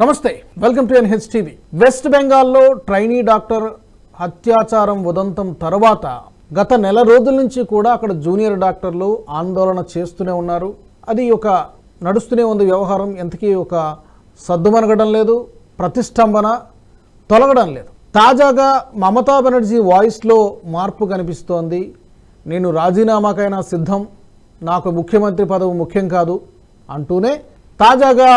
నమస్తే welcome to NH TV. West బెంగాల్లో trainee doctor అత్యాచారం ఉదంతం తర్వాత గత నెల రోజుల నుంచి కూడా అక్కడ జూనియర్ డాక్టర్లు ఆందోళన చేస్తూనే ఉన్నారు. అది ఒక నడుస్తూనే ఉంది వ్యవహారం. ఎంతకీ ఒక సద్దుమనగడం లేదు ప్రతిష్టంభన తొలగడం లేదు. తాజాగా మమతా బెనర్జీ వాయిస్లో మార్పు కనిపిస్తోంది. నేను రాజీనామాకైనా సిద్ధం. నాకు ముఖ్యమంత్రి పదవి ముఖ్యం కాదు అంటూనే తాజాగా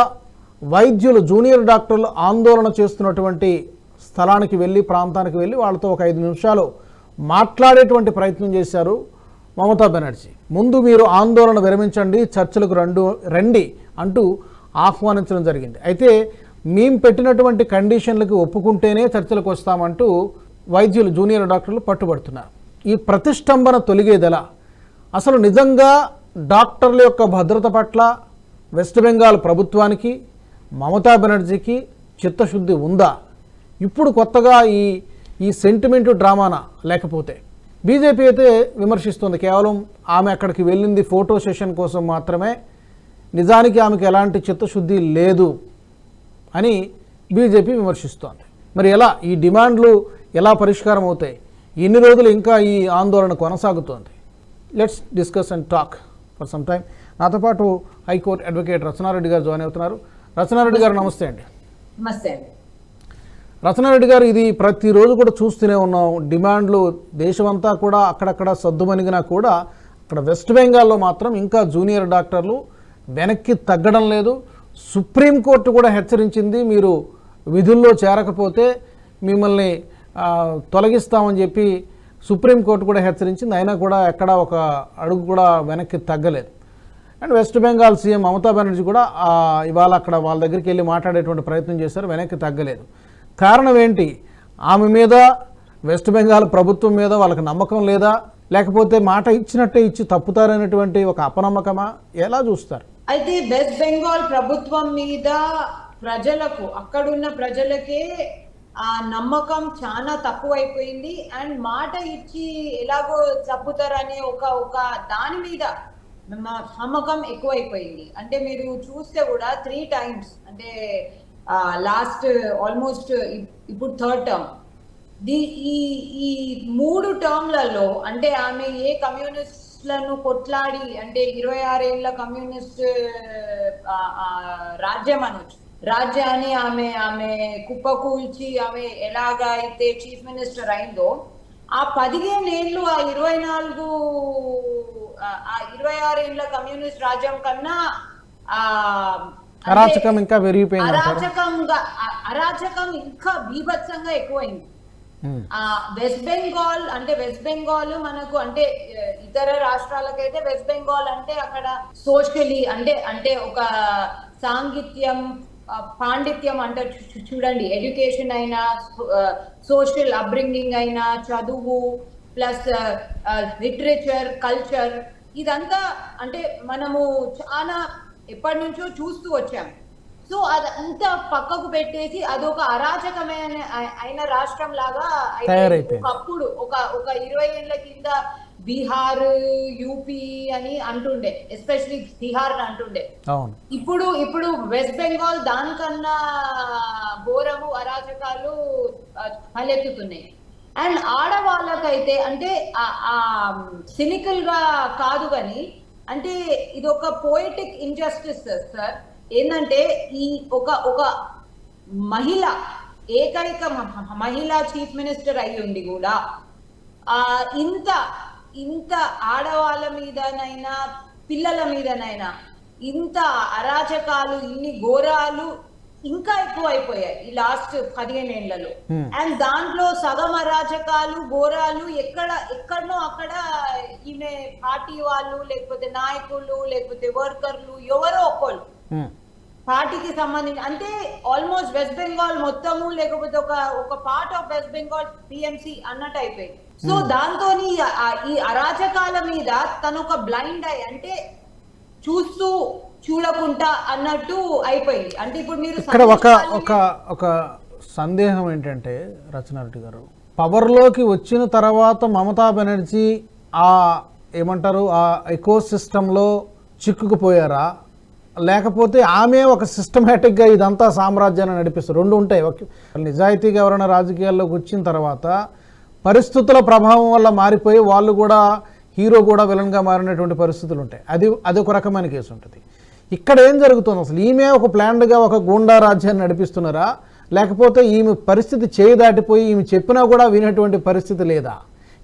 వైద్యులు జూనియర్ డాక్టర్లు ఆందోళన చేస్తున్నటువంటి స్థలానికి వెళ్ళి ప్రాంతానికి వెళ్ళి వాళ్ళతో ఒక ఐదు నిమిషాలు మాట్లాడేటువంటి ప్రయత్నం చేశారు మమతా బెనర్జీ. ముందు మీరు ఆందోళన విరమించండి చర్చలకు రెండు రండి అంటూ ఆహ్వానించడం జరిగింది. అయితే మేము పెట్టినటువంటి కండిషన్లకు ఒప్పుకుంటేనే చర్చలకు వస్తామంటూ వైద్యులు జూనియర్ డాక్టర్లు పట్టుబడుతున్నారు. ఈ ప్రతిష్టంభన తొలిగేదెలా? అసలు నిజంగా డాక్టర్ల యొక్క భద్రత పట్ల వెస్ట్ బెంగాల్ ప్రభుత్వానికి మమతా బెనర్జీకి చిత్తశుద్ధి ఉందా? ఇప్పుడు కొత్తగా ఈ ఈ సెంటిమెంట్ డ్రామానా? లేకపోతే. బీజేపీ అయితే విమర్శిస్తుంది కేవలం ఆమె అక్కడికి వెళ్ళింది ఫోటో సెషన్ కోసం మాత్రమే. నిజానికి ఆమెకు ఎలాంటి చిత్తశుద్ధి లేదు అని బీజేపీ విమర్శిస్తోంది. మరి ఎలా? ఈ డిమాండ్లు ఎలా పరిష్కారం అవుతాయి? ఎన్ని రోజులు ఇంకా ఈ ఆందోళన కొనసాగుతోంది? Let's discuss and talk for some time నాతో పాటు హైకోర్టు అడ్వకేట్ రచనారెడ్డి గారు జాయిన్ అవుతున్నారు. రచనారెడ్డి గారు నమస్తే అండి. నమస్తే అండి. రచనారెడ్డి గారు ఇది ప్రతిరోజు కూడా చూస్తూనే ఉన్నాం. డిమాండ్లు దేశమంతా కూడా అక్కడక్కడ సద్దుమణిగినా కూడా అక్కడ వెస్ట్ బెంగాల్లో మాత్రం ఇంకా జూనియర్ డాక్టర్లు వెనక్కి తగ్గడం లేదు. సుప్రీంకోర్టు కూడా హెచ్చరించింది మీరు విధుల్లో చేరకపోతే మిమ్మల్ని తొలగిస్తామని చెప్పి సుప్రీంకోర్టు కూడా హెచ్చరించింది. అయినా కూడా ఎక్కడా ఒక అడుగు కూడా వెనక్కి తగ్గలేదు. And west Bengal CM Mamata Banerjee కూడా ఇవాళ అక్కడ వాళ్ళ దగ్గరికి వెళ్ళి మాట్లాడేటువంటి ప్రయత్నం చేశారు. వెనక్కి తగ్గలేదు. కారణం ఏంటి? ఆమె మీద వెస్ట్ బెంగాల్ ప్రభుత్వం మీద వాళ్ళకి నమ్మకం లేదా? లేకపోతే మాట ఇచ్చినట్టే ఇచ్చి తప్పుతారనేటువంటి ఒక అపనమ్మకమా? ఎలా చూస్తారు? అయితే వెస్ట్ బెంగాల్ ప్రభుత్వం మీద ప్రజలకు అక్కడున్న ప్రజలకే ఆ నమ్మకం చాలా తక్కువైపోయింది. అండ్ మాట ఇచ్చి ఎలాగో తప్పుతారనే ఒక ఒక దాని మీద మా నమ్మకం ఎక్కువైపోయింది. అంటే మీరు చూస్తే కూడా త్రీ టైమ్స్ అంటే లాస్ట్ ఆల్మోస్ట్ ఇప్పుడు థర్డ్ టర్మ్ ది ఈ ఈ మూడు టర్మ్లలో అంటే ఆమె ఏ కమ్యూనిస్ట్లను కొట్లాడి అంటే ఇరవై ఆరేళ్ళ కమ్యూనిస్ట్ రాజ్యం అనొచ్చు. రాజ్యాన్ని ఆమె ఆమె కుప్పకూల్చి ఆమె ఎలాగైతే అయితే చీఫ్ మినిస్టర్ అయిందో ఆ పదిహేను ఏళ్ళు ఆ ఇరవై నాలుగు ఆ- ఇరవై ఆరేళ్ళ కమ్యూనిస్ట్ రాజ్యం కన్నా అరాచకం ఇంకా పెరిగిపోయింది అరాచకంగా అరాచకం ఇంకా బీభత్సంగా ఎక్కువైంది. ఆ వెస్ట్ బెంగాల్ అంటే వెస్ట్ బెంగాల్ మనకు అంటే ఇతర రాష్ట్రాలకైతే వెస్ట్ బెంగాల్ అంటే అక్కడ సోషలీ అంటే అంటే ఒక సాంగిత్యం పాండిత్యం అంటే చూడండి ఎడ్యుకేషన్ అయినా సోషల్ అప్బ్రింగింగ్ అయినా చదువు ప్లస్ లిటరేచర్ కల్చర్ ఇదంతా అంటే మనము చాలా ఎప్పటి నుంచో చూస్తూ వచ్చాం సో అదంతా పక్కకు పెట్టేసి అదొక అరాచకమైన అయి- అయిన రాష్ట్రం లాగా. ఒకప్పుడు ఒక ఒక ఇరవై ఏళ్ళ కింద బీహార్ యూపీ అని అంటుండే. ఎస్పెషలీ బీహార్ అంటుండే. ఇప్పుడు ఇప్పుడు వెస్ట్ బెంగాల్ దానికన్నా ఘోరము అరాచకాలు తలెత్తుతున్నాయి. అండ్ ఆడవాళ్ళకైతే అంటే సినికల్గా కాదు కానీ అంటే ఇది ఒక పోయిటిక్ ఇంజస్టిస్ సార్ ఏంటంటే ఈ ఒక ఒక మహిళ ఏకైక మహిళా చీఫ్ మినిస్టర్ అయి ఉండి కూడా ఆ ఇంత ఇంత ఆడవాళ్ళ మీదనైనా పిల్లల మీదనైనా ఇంత అరాచకాలు ఇన్ని ఘోరాలు ఇంకా ఎక్కువ అయిపోయాయి ఈ లాస్ట్ పదిహేను ఏళ్ళలో. అండ్ దాంట్లో సగం అరాచకాలు ఘోరాలు ఎక్కడ ఎక్కడనో అక్కడ ఈమె పార్టీ వాళ్ళు లేకపోతే నాయకులు లేకపోతే వర్కర్లు ఎవరో ఒకళ్ళు. పార్టీకి సంబంధించి అంటే ఆల్మోస్ట్ వెస్ట్ బెంగాల్ మొత్తము లేకపోతే ఒక ఒక part of west Bengal TMC అన్నట్టు అయిపోయింది సో దాంతో ఈ అరాచకాల మీద తను ఒక బ్లైండ్ ఐ అంటే చూస్తూ చూడకుండా అన్నట్టు అయిపోయింది. అంటే ఇప్పుడు మీరు ఇక్కడ ఒక ఒక ఒక సందేహం ఏంటంటే రచనారెడ్డి గారు పవర్లోకి వచ్చిన తర్వాత మమతా బెనర్జీ ఆ ఏమంటారు ఆ ఎకో సిస్టంలో చిక్కుకుపోయారా? లేకపోతే ఆమె ఒక సిస్టమేటిక్గా ఇదంతా సామ్రాజ్యాన్ని నడిపిస్తారు. రెండు ఉంటాయి. నిజాయితీగా ఎవరైనా రాజకీయాల్లోకి వచ్చిన తర్వాత పరిస్థితుల ప్రభావం వల్ల మారిపోయి వాళ్ళు కూడా హీరో కూడా విలన్గా మారినటువంటి పరిస్థితులు ఉంటాయి అది అది ఒక రకమైన కేసు ఉంటుంది ఇక్కడ ఏం జరుగుతుంది అసలు? ఈమె ఒక ప్లాన్డ్గా ఒక గూండా రాజ్యాన్ని నడిపిస్తున్నారా? లేకపోతే ఈమె పరిస్థితి చేయి దాటిపోయి ఈమె చెప్పినా కూడా వినేటువంటి పరిస్థితి లేదా?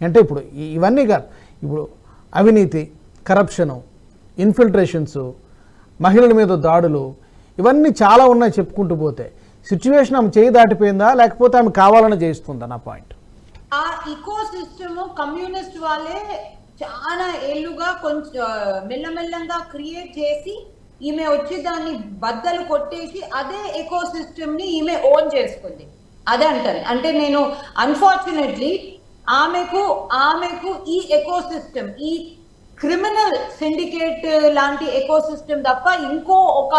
అంటే ఇప్పుడు ఇవన్నీ కాదు. ఇప్పుడు అవినీతి కరప్షను ఇన్ఫిల్ట్రేషన్స్ మహిళల మీద దాడులు ఇవన్నీ చాలా ఉన్నాయి చెప్పుకుంటూ పోతే. సిచ్యువేషన్ ఆమె చేయి దాటిపోయిందా? లేకపోతే ఆమె కావాలని చేయిస్తుందా? నా పాయింట్. ఆ ఇకో సిస్టమ్ కమ్యూనిస్ట్ వాళ్ళే చాలా ఏళ్ళుగా కొంచెం మెల్లమెల్లంగా క్రియేట్ చేసి ఈమె వచ్చి దాన్ని బద్దలు కొట్టేసి అదే ఎకో సిస్టమ్ని ఈమె ఓన్ చేసుకుంది. అదే అంటాను అంటే నేను అన్ఫార్చునేట్లీ ఆమెకు ఆమెకు ఈ ఎకో సిస్టమ్ ఈ క్రిమినల్ సిండికేట్ లాంటి ఎకో సిస్టమ్ తప్ప ఇంకో ఒక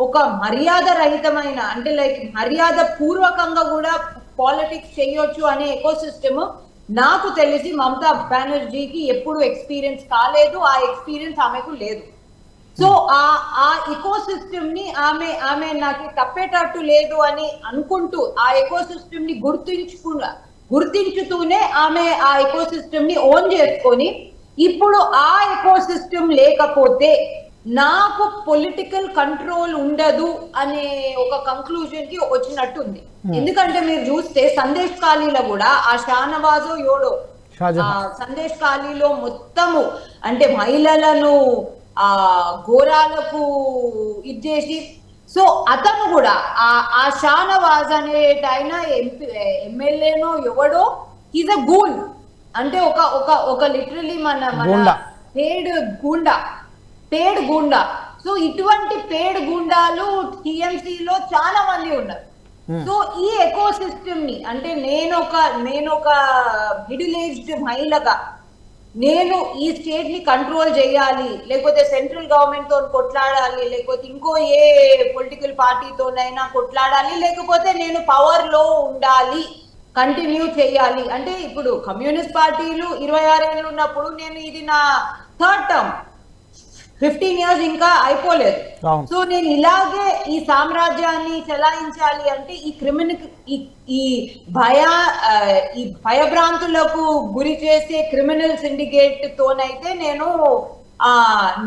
ఒక మర్యాద రహితమైన అంటే లైక్ మర్యాద పూర్వకంగా కూడా పాలిటిక్స్ చేయొచ్చు అనే ఎకో సిస్టమ్ నాకు తెలిసి మమతా బెనర్జీకి ఎప్పుడు ఎక్స్పీరియన్స్ కాలేదు ఆ ఎక్స్పీరియన్స్ ఆమెకు లేదు. సో ఆ ఆ ఎకో సిస్టమ్ని ఆమె ఆమె నాకు తప్పేటట్టు లేదు అని అనుకుంటూ ఆ ఎకో సిస్టమ్ని గుర్తించుకున్న గుర్తించుతూనే ఆమె ఆ ఎకో సిస్టమ్ని ఓన్ చేసుకొని ఇప్పుడు ఆ ఎకో సిస్టమ్ లేకపోతే నాకు పొలిటికల్ కంట్రోల్ ఉండదు అనే ఒక కంక్లూజన్కి వచ్చినట్టుంది. ఎందుకంటే మీరు చూస్తే సందేశ్ ఖాళీలో కూడా ఆ షానవాజో యోడో సందేశ్ ఖాళీలో మొత్తము అంటే మహిళలను ఆ ఘోరాలకు ఇచ్చేసి సో అతను కూడా ఆ ఆ షానవాజ్ అనేట ఆయన ఎంపీ ఎమ్మెల్యేనో ఎవడో ఈజ్ అ గూన్ అంటే ఒక ఒక ఒక లిటరలీ మన మన. పేడ్ గుండా. పేడ్ గుండా. సో ఇటువంటి పేడ్ గుండాలు TMC లో చాలా మంది ఉన్నారు. సో ఈ ఎకో సిస్టమ్ని అంటే నేను ఒక నేను ఒక మిడిల్ ఏజ్డ్ మహిళగా నేను ఈ స్టేట్ని కంట్రోల్ చేయాలి లేకపోతే సెంట్రల్ గవర్నమెంట్తో కొట్లాడాలి లేకపోతే ఇంకో ఏ పొలిటికల్ పార్టీతోనైనా కొట్లాడాలి లేకపోతే నేను పవర్లో ఉండాలి కంటిన్యూ చేయాలి. అంటే ఇప్పుడు కమ్యూనిస్ట్ పార్టీలు ఇరవై ఆరేళ్ళు ఉన్నప్పుడు నేను ఇది నా థర్డ్ టర్మ్. ఫిఫ్టీన్ ఇయర్స్ ఇంకా అయిపోలేదు. సో నేను ఇలాగే ఈ సామ్రాజ్యాన్ని చెలాయించాలి అంటే ఈ క్రిమినల్ ఈ భయ ఈ భయభ్రాంతులకు గురి చేసే క్రిమినల్ సిండికేట్ తోనైతే నేను ఆ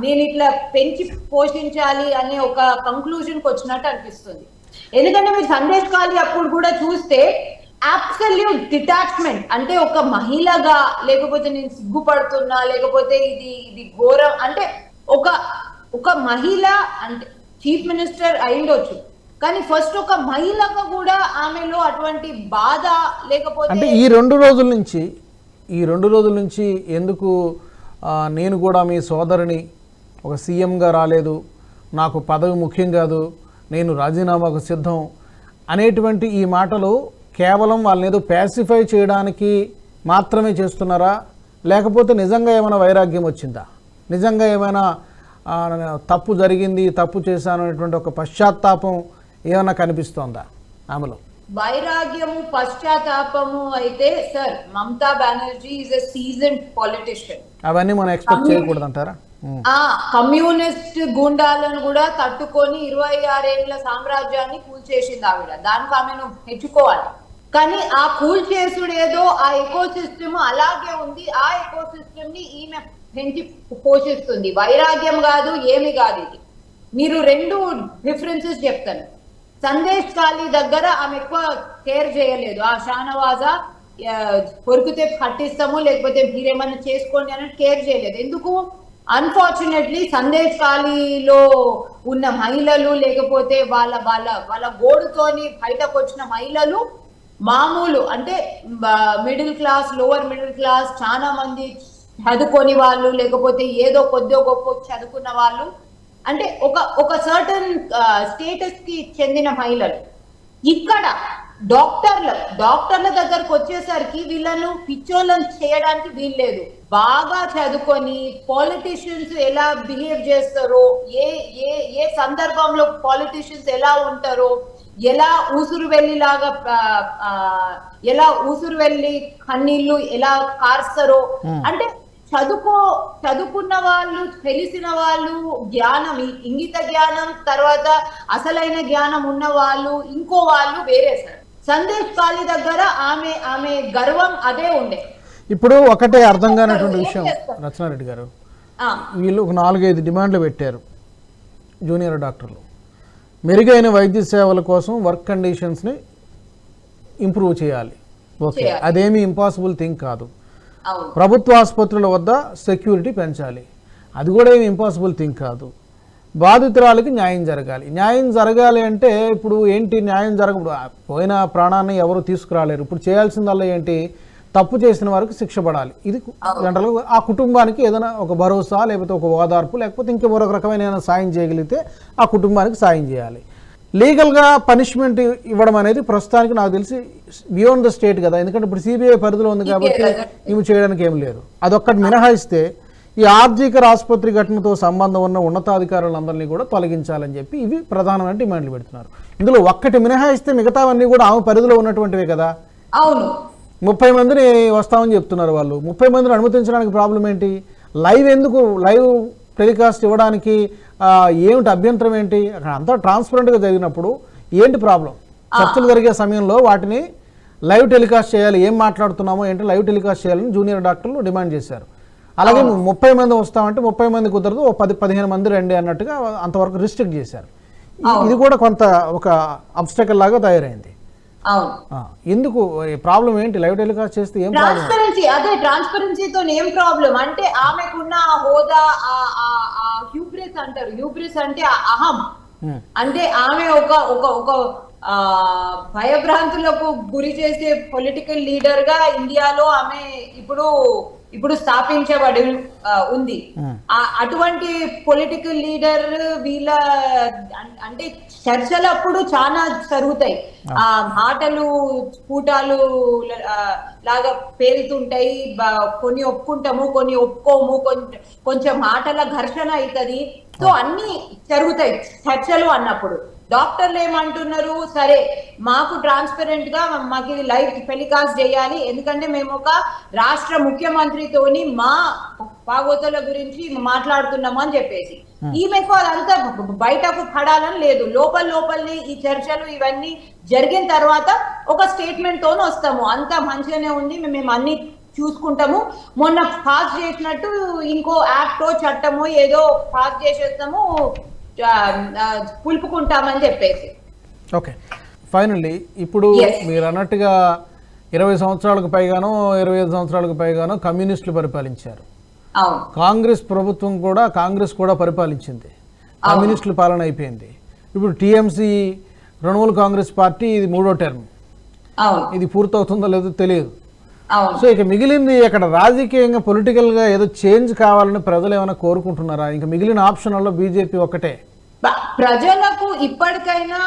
నేను ఇట్లా పెంచి పోషించాలి అనే ఒక కంక్లూజన్కి వచ్చినట్టు అనిపిస్తుంది. ఎందుకంటే మీరు సందేశ్ ఖాళీ అప్పుడు కూడా చూస్తే అబ్సల్యూట్ డిటాచ్మెంట్ అంటే ఒక మహిళగా లేకపోతే నేను సిగ్గుపడుతున్నా లేకపోతే ఇది ఇది ఘోరం అంటే ఒక ఒక మహిళ అంటే చీఫ్ మినిస్టర్ అయిండొచ్చు కానీ ఫస్ట్ ఒక మహిళగా కూడా ఆమెలో అటువంటి బాధ లేకపోతే అంటే ఈ రెండు రోజుల నుంచి ఈ రెండు రోజుల నుంచి ఎందుకు నేను కూడా మీ సోదరిని ఒక సీఎంగా రాలేదు నాకు పదవి ముఖ్యం కాదు నేను రాజీనామాకు సిద్ధం అనేటువంటి ఈ మాటలు కేవలం వాళ్ళని ఏదో ప్యాసిఫై చేయడానికి మాత్రమే చేస్తున్నారా? లేకపోతే నిజంగా ఏమైనా వైరాగ్యం వచ్చిందా? నిజంగా ఏమైనా తప్పు జరిగింది తప్పు చేశాను అనేటువంటి ఒక పశ్చాత్తాపం ఏమైనా కనిపిస్తోందా? ఆమెలో. వైరాగ్యము పశ్చాత్తాపము అయితే sir Mamata Banerjee is seasoned politician అవన్నీ మనం ఎక్స్పెక్ట్ చేయకూడదు అంటారా ఆ కమ్యూనిస్ట్ గుండాలను కూడా తట్టుకొని ఇరవై ఆరేళ్ళ సామ్రాజ్యాన్ని కూల్చేసింది ఆవిడ. దానికి ఆమెను మెచ్చుకోవాలి. కానీ ఆ కూల్ చేసుడు ఏదో ఆ ఎకో సిస్టమ్ అలాగే ఉంది ఆ ఎకో సిస్టమ్ని ఈమె పెంచి పోషిస్తుంది. వైరాగ్యం కాదు ఏమి కాదు ఇది. మీరు రెండు డిఫరెన్సెస్ చెప్తాను. సందేశ్ ఖాళీ దగ్గర ఆమె ఎక్కువ కేర్ చేయలేదు. ఆ షానవాజా కొరికితే పట్టిస్తాము లేకపోతే మీరేమన్నా చేసుకోండి అని కేర్ చేయలేదు. ఎందుకు? అన్ఫార్చునేట్లీ సందేశ్ ఖాళీలో ఉన్న మహిళలు లేకపోతే వాళ్ళ వాళ్ళ వాళ్ళ గోడుతోని బయటకు వచ్చిన మహిళలు మామూలు అంటే middle class lower middle class చాలా మంది చదువుకొని వాళ్ళు లేకపోతే ఏదో కొద్దో గొప్ప చదువుకున్న వాళ్ళు. అంటే ఒక ఒక సర్టన్ స్టేటస్కి చెందిన మహిళలు. ఇక్కడ డాక్టర్ల డాక్టర్ల దగ్గరకు వచ్చేసరికి వీళ్ళను పిచ్చోళ్ళని చేయడానికి వీల్లేదు. బాగా చదువుకొని పాలిటిషియన్స్ ఎలా బిహేవ్ చేస్తారో ఏ ఏ ఏ సందర్భంలో పాలిటిషియన్స్ ఎలా ఉంటారో ఎలా ఊసురు వెళ్ళిలాగా ఎలా ఊసురు వెళ్ళి కన్నీళ్ళు ఎలా కార్స్తారో అంటే చదువుకో చదువుకున్న వాళ్ళు తెలిసిన వాళ్ళు జ్ఞానం ఇంగిత జ్ఞానం తర్వాత అసలైన జ్ఞానం ఉన్న వాళ్ళు ఇంకో వాళ్ళు వేరే సార్. సందేశ్ కాళీ దగ్గర ఆమె ఆమె గర్వం అదే ఉండే. ఇప్పుడు ఒకటే అర్థం కానటువంటి విషయం? రచనారెడ్డి గారు ఆ, వీళ్ళు ఒక నాలుగైదు డిమాండ్లు పెట్టారు. జూనియర్ డాక్టర్లు. మెరుగైన వైద్య సేవల కోసం వర్క్ కండిషన్స్ని ఇంప్రూవ్ చేయాలి. ఓకే. అదేమీ ఇంపాసిబుల్ థింగ్ కాదు. ప్రభుత్వ ఆసుపత్రుల వద్ద సెక్యూరిటీ పెంచాలి. అది కూడా ఏమి ఇంపాసిబుల్ థింగ్ కాదు. బాధితురాలకి న్యాయం జరగాలి. న్యాయం జరగాలి అంటే ఇప్పుడు ఏంటి న్యాయం జరగ పోయిన ప్రాణాన్ని ఎవరు తీసుకురాలేరు. ఇప్పుడు చేయాల్సిందల్లా ఏంటి? తప్పు చేసిన వారికి శిక్ష పడాలి. ఇది జనరల్గా ఆ కుటుంబానికి ఏదైనా ఒక భరోసా లేకపోతే ఒక ఓదార్పు లేకపోతే ఇంకా మరొక రకమైన ఏదైనా సాయం చేయగలిగితే ఆ కుటుంబానికి సాయం చేయాలి. లీగల్గా పనిష్మెంట్ ఇవ్వడం అనేది ప్రస్తుతానికి నాకు తెలిసి బియాండ్ ద స్టేట్ కదా. ఎందుకంటే ఇప్పుడు సిబిఐ పరిధిలో ఉంది కాబట్టి ఇవి చేయడానికి ఏం లేదు. అదొక్కటి మినహాయిస్తే ఈ ఆర్జీకర్ ఆసుపత్రి ఘటనతో సంబంధం ఉన్న ఉన్నతాధికారులందరినీ కూడా తొలగించాలని చెప్పి ఇవి ప్రధానమైన డిమాండ్లు పెడుతున్నారు. ఇందులో ఒక్కటి మినహాయిస్తే మిగతావన్నీ కూడా ఆమె పరిధిలో ఉన్నటువంటివే కదా. అవును. ముప్పై మందిని వస్తామని చెప్తున్నారు వాళ్ళు. ముప్పై మందిని అనుమతించడానికి ప్రాబ్లం ఏంటి? లైవ్ ఎందుకు? లైవ్ టెలికాస్ట్ ఇవ్వడానికి ఏమిటి అభ్యంతరం ఏంటి? అక్కడ అంతా ట్రాన్స్పరెంట్గా జరిగినప్పుడు ఏంటి ప్రాబ్లం? చర్చలు జరిగే సమయంలో వాటిని లైవ్ టెలికాస్ట్ చేయాలి. ఏం మాట్లాడుతున్నామో ఏంటి లైవ్ టెలికాస్ట్ చేయాలని జూనియర్ డాక్టర్లు డిమాండ్ చేశారు. అలాగే ముప్పై మంది వస్తామంటే ముప్పై మంది కుదరదు. ఓ పది పదిహేను మంది రండి అన్నట్టుగా అంతవరకు రిస్ట్రిక్ట్ చేశారు. ఇది కూడా కొంత ఒక అబ్స్టకల్ లాగా తయారైంది. ఎందుకు? ప్రాబ్లం ఏంటి? లైవ్ టెలికాస్ట్ చేస్తే ఏం ట్రాన్స్పరెన్సీ అదే ట్రాన్స్పరెన్సీతో ఏం ప్రాబ్లం? అంటే ఆమెకున్న ఆ హోదా హ్యూబ్రిస్ అంటారు. హ్యూబ్రిస్ అంటే అహం. అంటే ఆమె ఒక ఒక ఒక భయభ్రాంతులకు గురి చేసే పొలిటికల్ లీడర్గా ఇండియాలో ఆమె ఇప్పుడు ఇప్పుడు స్థాపించబడి ఉంది. అటువంటి పొలిటికల్ లీడర్ వీళ్ళ అంటే చర్చలప్పుడు చాలా జరుగుతాయి. ఆ. మాటలు ఆ, లాగా పేలుతుంటాయి. కొన్ని ఒప్పుకుంటాము కొన్ని ఒప్పుకోము కొంచెం కొంచెం మాటల ఘర్షణ అవుతుంది సో అన్ని జరుగుతాయి. చర్చలు అన్నప్పుడు. డాక్టర్లు ఏమంటున్నారు? సరే మాకు ట్రాన్స్పరెంట్గా మాకు ఇది లైవ్ టెలికాస్ట్ చేయాలి. ఎందుకంటే మేము ఒక రాష్ట్ర ముఖ్యమంత్రితోని మా భాగవతుల గురించి మాట్లాడుతున్నాము అని చెప్పేసి. ఈమెకు అదంతా బయటకు పడాలని లేదు. లోపల లోపలనే ఈ చర్చలు ఇవన్నీ జరిగిన తర్వాత ఒక స్టేట్మెంట్ తోనే వస్తాము. అంతా మంచిగానే ఉంది. మేము అన్ని చూసుకుంటాము. మొన్న పాస్ చేసినట్టు ఇంకో యాక్టో చట్టమో ఏదో పాస్ చేసేస్తాము పులుపుకుంటామని చెప్పేసి. ఓకే. ఫైనల్లీ ఇప్పుడు. మీరు అన్నట్టుగా ఇరవై సంవత్సరాలకు పైగానో ఇరవై ఐదు సంవత్సరాలకు పైగానో కమ్యూనిస్టులు పరిపాలించారు. కాంగ్రెస్ ప్రభుత్వం కూడా కాంగ్రెస్ కూడా పరిపాలించింది. కమ్యూనిస్టుల పాలన అయిపోయింది. ఇప్పుడు టీఎంసీ తృణమూల్ కాంగ్రెస్ పార్టీ ఇది మూడో టర్మ్. ఇది పూర్తవుతుందో లేదో తెలియదు. సో ఇక మిగిలింది అక్కడ రాజకీయంగా పొలిటికల్గా ఏదో చేంజ్ కావాలని ప్రజలు ఏమైనా కోరుకుంటున్నారా? ఇంకా మిగిలిన ఆప్షన్లలో బీజేపీ ఒక్కటే. బ- ప్రజలకు ఇప్పటికైనా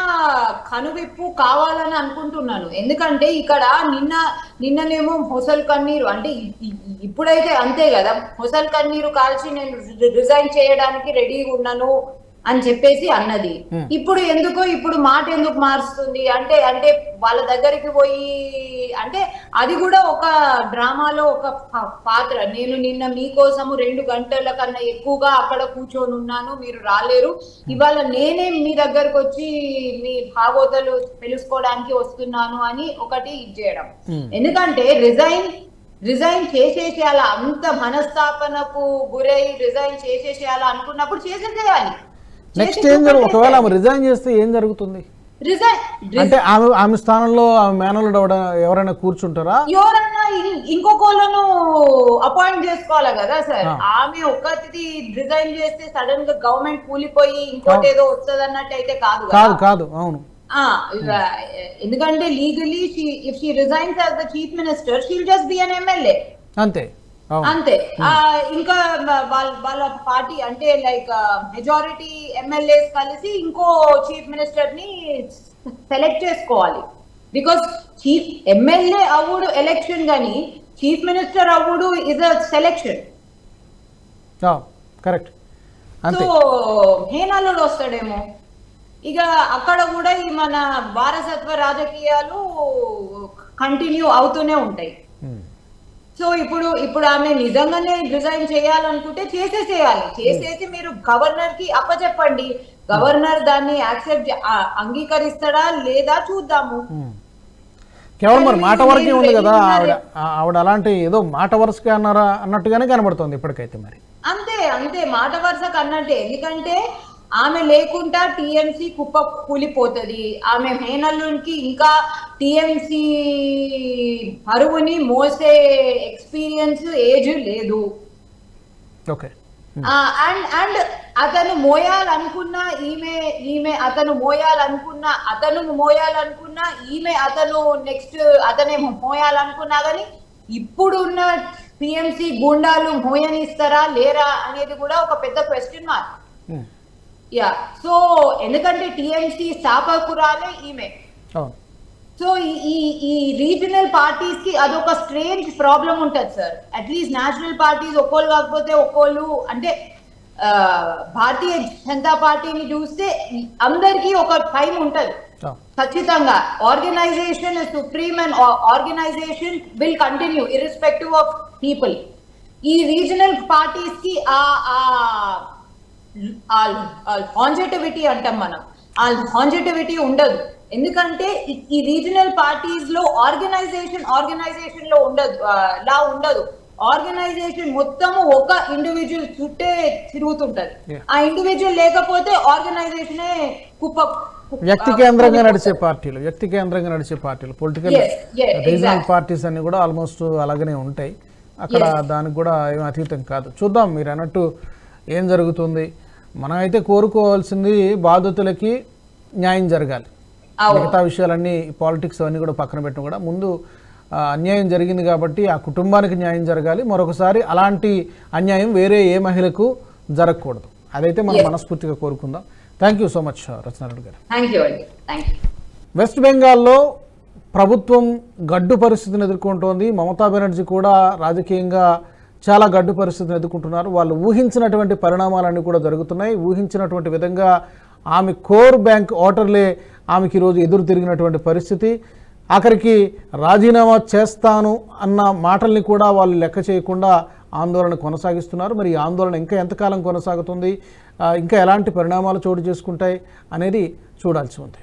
కనువిప్పు కావాలని అనుకుంటున్నాను. ఎందుకంటే ఇక్కడ నిన్న నిన్ననేమో మొసలు కన్నీరు అంటే ఇప్పుడైతే అంతే కదా. మొసలు కన్నీరు కాల్చి నేను రిజైన్ చేయడానికి రెడీగా ఉన్నాను. అని చెప్పేసి అన్నది. ఇప్పుడు ఎందుకో ఇప్పుడు మాట ఎందుకు మారుస్తుంది? అంటే అంటే వాళ్ళ దగ్గరికి పోయి అంటే అది కూడా ఒక డ్రామాలో ఒక పాత్ర. నేను నిన్న మీకోసము రెండు గంటల కన్నా ఎక్కువగా అక్కడ కూర్చొని ఉన్నాను. మీరు రాలేరు. ఇవాళ నేనే మీ దగ్గరకు వచ్చి మీ భాగోతలు తెలుసుకోవడానికి వస్తున్నాను అని ఒకటి ఇది చేయడం ఎందుకంటే రిజైన్ రిజైన్ చేసేసేయాల అంత మనస్తాపనకు గురై రిజైన్ చేసేసేయాల అనుకున్నప్పుడు చేసేసేయాలి. నెక్స్ట్ ఏం జరుగు ఒకవేళ ఆమె రిజైన్ చేస్తే ఏం జరుగుతుంది? అంటే ఆమె ఆమె స్థానంలో ఆమె మేనల్లుడు ఎవరైనా కూర్చుంటారా? ఎవరన్నా ఇం- ఇంకొకళ్ళను అపాయింట్ చేసుకోవాలి కదా సార్? ఆమె ఒక్కటి రిజైన్ చేస్తే సడన్గా గవర్నమెంట్ కూలిపోయి ఇంకోటి ఏదో వస్తుంది అన్నట్టు అయితే కాదు కదా? కాదు అవును. ఎందుకంటే legally if she resigns as the chief minister she'll just be an MLA అంతే. అంతే. ఇంకా వాళ్ళ వాళ్ళ పార్టీ అంటే లైక్ మెజారిటీ ఎమ్మెల్యేస్ కలిసి ఇంకో చీఫ్ మినిస్టర్ని సెలెక్ట్ చేసుకోవాలి బికాస్ చీఫ్ ఎమ్మెల్యే అవ్వుడు ఎలక్షన్ గాని chief minister అవ్వుడు is a selection correct so అంతే. హేనాలుడు వస్తాడేమో. ఇక అక్కడ కూడా ఈ మన వారసత్వ రాజకీయాలు కంటిన్యూ అవుతూనే ఉంటాయి. సో ఇప్పుడు ఇప్పుడు ఆమె నిజంగానే రిజైన్ చేయాలనుకుంటే చేసేసేయాలి. చేసేసి మీరు గవర్నర్కి అప్పచెప్పండి. గవర్నర్ దాన్ని యాక్సెప్ట్ అంగీకరిస్తాడా లేదా చూద్దాము. కేవలం మరి మాట వరకే ఉంది కదా ఆవిడ ఆవిడ అలాంటి ఏదో మాట వరుసగా అన్నారా అన్నట్టుగానే కనబడుతోంది ఇప్పటికైతే మరి. అంతే అంతే. మాట వరుసకు అన్నట్టే. ఎందుకంటే ఆమె లేకుండా టిఎంసి కుప్ప కూలిపోతుంది. ఆమె మేనల్లునికి ఇంకా టిఎంసి పరువుని మోసే ఎక్స్పీరియన్స్ ఏజ్ లేదు. ఓకే. అండ్ అండ్ అతను మోయాలనుకున్న ఈమె ఈమె అతను మోయాలనుకున్న అతను మోయాలనుకున్న ఈమె అతను నెక్స్ట్ అతనే మోయాలనుకున్నా కానీ ఇప్పుడున్న పిఎంసి గుండాలు మోయనిస్తారా లేరా అనేది కూడా ఒక పెద్ద క్వశ్చన్ మార్క్. యా. సో ఎందుకంటే టిఎంసి స్థాపకురాలే ఈమె. సో ఈ- ఈ రీజనల్ పార్టీస్కి అదొక స్ట్రేంజ్ ప్రాబ్లం ఉంటుంది sir at least national parties ఒక్కోళ్ళు కాకపోతే ఒక్కోళ్ళు అంటే భారతీయ జనతా పార్టీని చూస్తే అందరికీ ఒక టైం ఉంటది. ఖచ్చితంగా. Organisation supreme and organisation will continue irrespective of people ఈ రీజనల్ పార్టీస్కి ఆ హాంజటివిటీ అంటాం మనం. ఆ హాంజటివిటీ ఉండదు. ఎందుకంటే ఈ- రీజనల్ పార్టీస్లో ఆర్గనైజేషన్ ఆర్గనైజేషన్లో ఉండదు లా ఉండదు. ఆర్గనైజేషన్ మొత్తము ఒక ఇండివిజువల్ చుట్టే తిరుగుతుంటది. ఆ ఇండివిజువల్ లేకపోతే ఆర్గనైజేషనే కుప్ప వ్యక్తి కేంద్రంగా నడిచే పార్టీలు వ్యక్తి కేంద్రంగా నడిచే పార్టీలు పొలిటికల్ రీజనల్. పార్టీస్ అన్ని కూడా ఆల్మోస్ట్ అలాగనే ఉంటాయి. అక్కడ దానికి కూడా ఏం అతీతం కాదు. చూద్దాం మీరు అన్నట్టు ఏం జరుగుతుంది? మనం అయితే కోరుకోవాల్సింది బాధితులకి న్యాయం జరగాలి. మిగతా విషయాలన్నీ పాలిటిక్స్ అవన్నీ కూడా పక్కన పెట్టిన కూడా ముందు అన్యాయం జరిగింది కాబట్టి ఆ కుటుంబానికి న్యాయం జరగాలి. మరొకసారి అలాంటి అన్యాయం వేరే ఏ మహిళకు జరగకూడదు. అదైతే మనం మనస్ఫూర్తిగా కోరుకుందాం. Thank you so much Rachana Reddy గారు. వెస్ట్ బెంగాల్లో ప్రభుత్వం గడ్డు పరిస్థితిని ఎదుర్కొంటోంది. మమతా బెనర్జీ కూడా రాజకీయంగా చాలా గడ్డు పరిస్థితిని ఎదుర్కొంటున్నారు. వాళ్ళు ఊహించినటువంటి పరిణామాలన్నీ కూడా జరుగుతున్నాయి. ఊహించినటువంటి విధంగా ఆమె కోర్ బ్యాంక్ ఓటర్లే ఆమెకి ఈరోజు ఎదురు తిరిగినటువంటి పరిస్థితి. ఆఖరికి రాజీనామా చేస్తాను అన్న మాటల్ని కూడా వాళ్ళు లెక్క చేయకుండా ఆందోళన కొనసాగిస్తున్నారు. మరి ఈ ఆందోళన ఇంకా ఎంతకాలం కొనసాగుతుంది? ఇంకా ఎలాంటి పరిణామాలు చోటు చేసుకుంటాయి అనేది చూడాల్సి ఉంది.